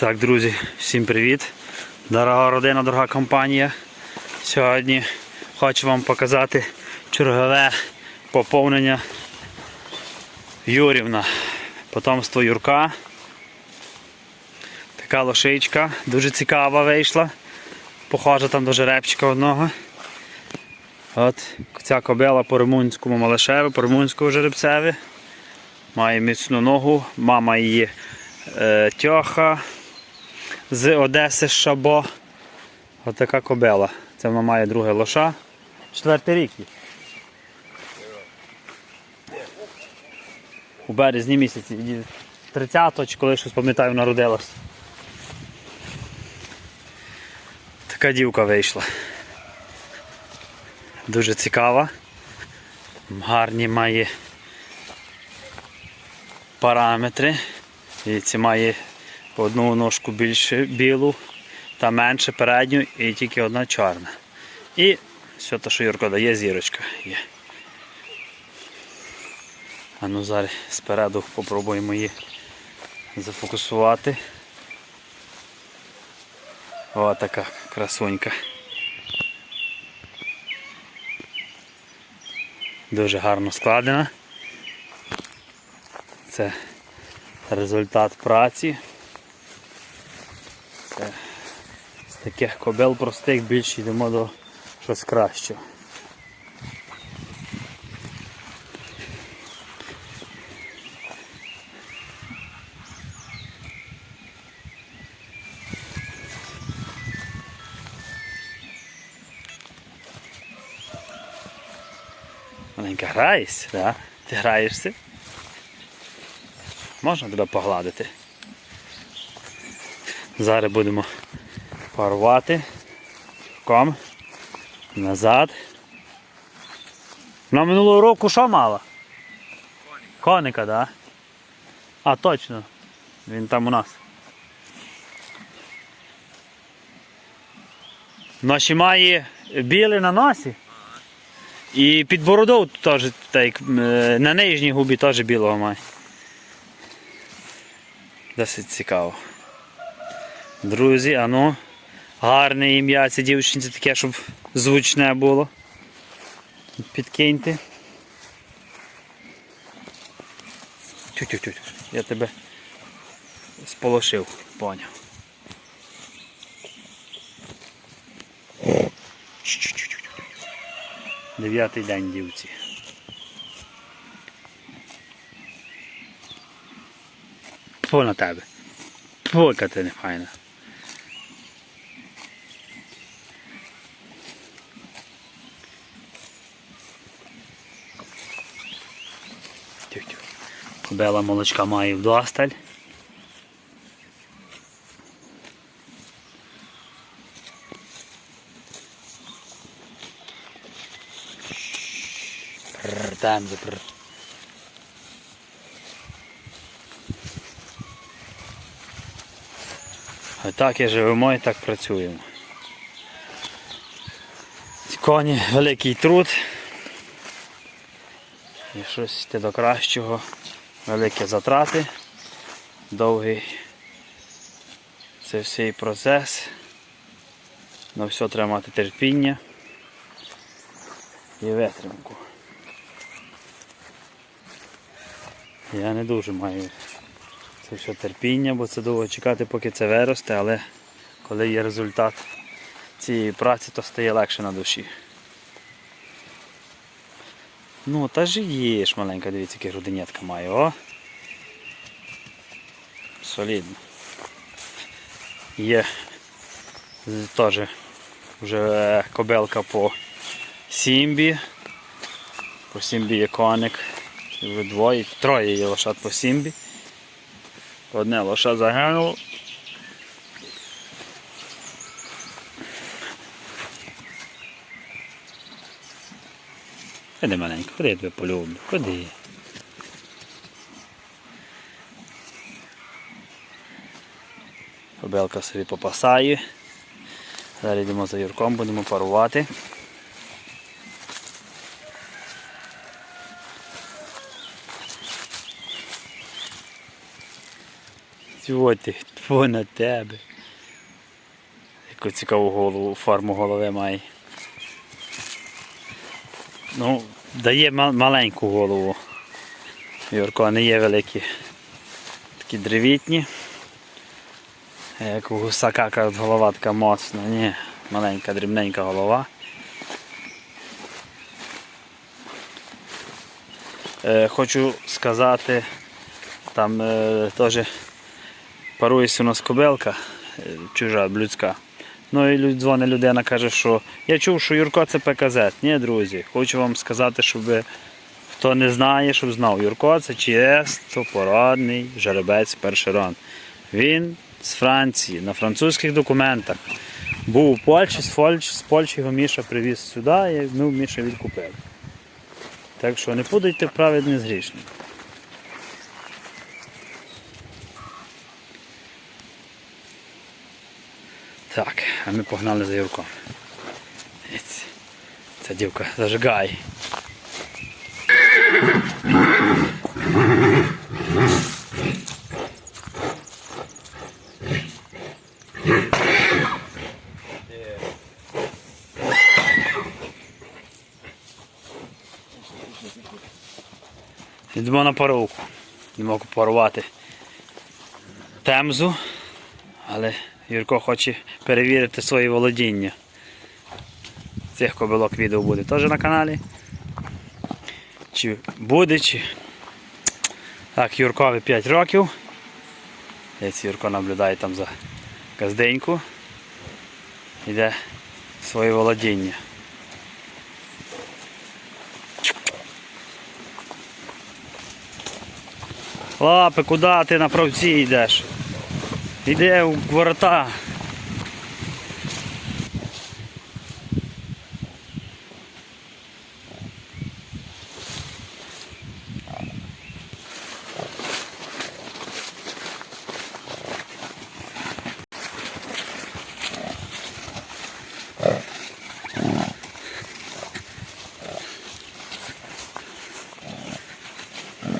Так, друзі, всім привіт. Дорога родина, дорога компанія. Сьогодні хочу вам показати чергове поповнення Юрівна. Потомство Юрка. Така лошичка, дуже цікава вийшла. Похожа там до жеребчика одного. От ця кобила по румунському малашеві, по румунському жеребцеві. Має міцну ногу, мама її е, тьоха з Одеси Шабо. Ось така кобила. Це вона має друге лоша. Четвертий рік. У березні місяці. 30-го чи коли щось пам'ятаю, народилась. Така дівка вийшла. Дуже цікава. Гарні має параметри. І ці має одну ножку більше білу та менше передню і тільки одна чорна. І все те, що Юрко дає, зірочка є. А ну зараз спереду попробуємо її зафокусувати. О, така красунька. Дуже гарно складена. Це результат праці. Це з таких кобил простих більше йдемо до щось кращого. Маленька граєшся, да? Ти граєшся? Можна тебе погладити? Зараз будемо парувати ком назад. На минулого року що мала? Коника, так? Да? А, точно. Він там у нас. Ноші має біле на носі. І під бородою теж так, е, на нижній губі теж білого має. Досить цікаво. Друзі, а ну, гарне ім'я цій дівчинці таке, щоб звучне було. Підкиньте. Тю-тю-тю, я тебе сполошив, поняв. Дев'ятий день дівці. Тьфу на тебе. Яка ти не файна. Тю-тю. Кобела молочка має вдосталь. Там прррр. Так і живемо і так працюємо. Коні великий труд. І щось йти до кращого. Великі затрати, довгий це всій процес. На все треба мати терпіння і витримку. Я не дуже маю це все терпіння, бо це довго чекати, поки це виросте, але коли є результат цієї праці, то стає легше на душі. Ну, та ж є ж маленька, дивіться, яка груденятка має, о. Солідно. Є теж вже кобелка по Сімбі. По Сімбі є коник. Двоє, троє є лошад по Сімбі. Одне лоша загинуло. Ходи маленько, ходи я тебе полюблю, ходи. Кобелка собі попасає. Зараз йдемо за Юрком, будемо парувати. Тьфу ти, тьфу на тебе. Яку цікаву голову, форму голови має. Ну, дає маленьку голову. Юрко, не є великі. Такі древітні. Як у гусака голова така моцна. Ні, маленька, дрібненька голова. Е, хочу сказати, там е, теж парується у нас кобилка, е, чужа, людська. Ну і дзвонить людина, каже, що я чув, що Юрко це ПКЗ. Ні, друзі, хочу вам сказати, щоб хто не знає, щоб знав, Юрко це ЧС, то порадний жеребець перший ран. Він з Франції, на французьких документах. Був у Польщі, з Польщі, з Польщі його Міша привіз сюди, і ми Міша відкупили. Так що не путайте праведне з грішним. Так, а ми погнали за Юрком. Ця дівка зажигає. Йдемо на паровку. Не можу парувати темзу, але Юрко хоче перевірити свої володіння. Цих кобилок відео буде теж на каналі. Чи буде, чи. Так, Юркові 5 років. Десь Юрко наблюдає там за газденьку. Йде своє володіння. Лапи, куди ти на правці йдеш? Іде у ворота.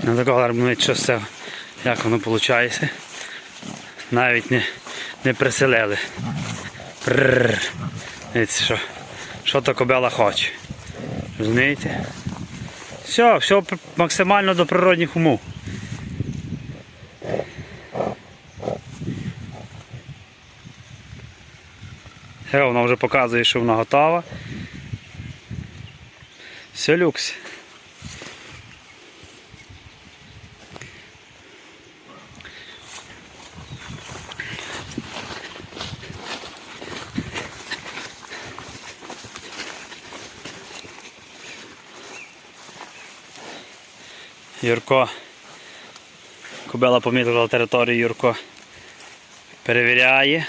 На такого армують, що все, як воно виходить. Навіть не, не приселили. Дивіться, що, що то кобела хоче. Розумієте? Все, все максимально до природних умов. Е, Вона вже показує, що вона готова. Все люкс. Юрко. Кобела помітила територію Юрко. Перевіряє.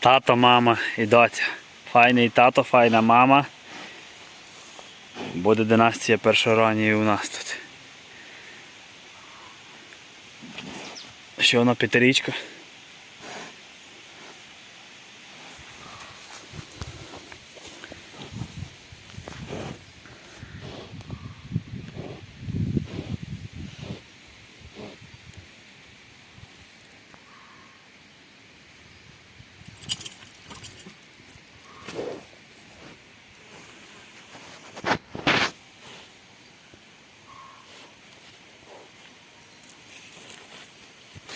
Тато, мама і доця. Файний тато, файна мама. Буде династія першоранньої у нас тут. ще одна п'ятирічка. Thank you.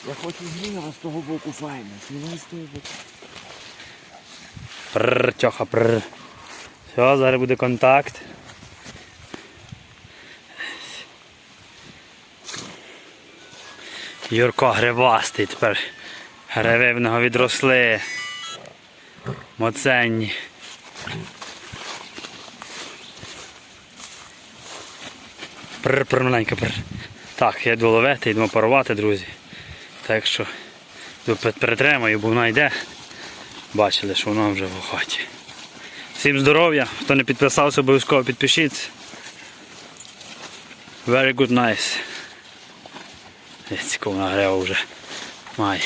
Я хочу зміна з того боку файно. Знімай з того боку. Прррр, тьоха, прррр. Все, зараз буде контакт. Юрко гривастий тепер. Гриви в нього відросли. Моценні. Прр, прр, маленька, прр. Так, я йду ловити, йдемо парувати, друзі. Так що перетримаю, бо вона йде. Бачили, що вона вже в охоті. Всім здоров'я, хто не підписався, обов'язково підпишіться. Very good nice. Єць, вона грева вже Має.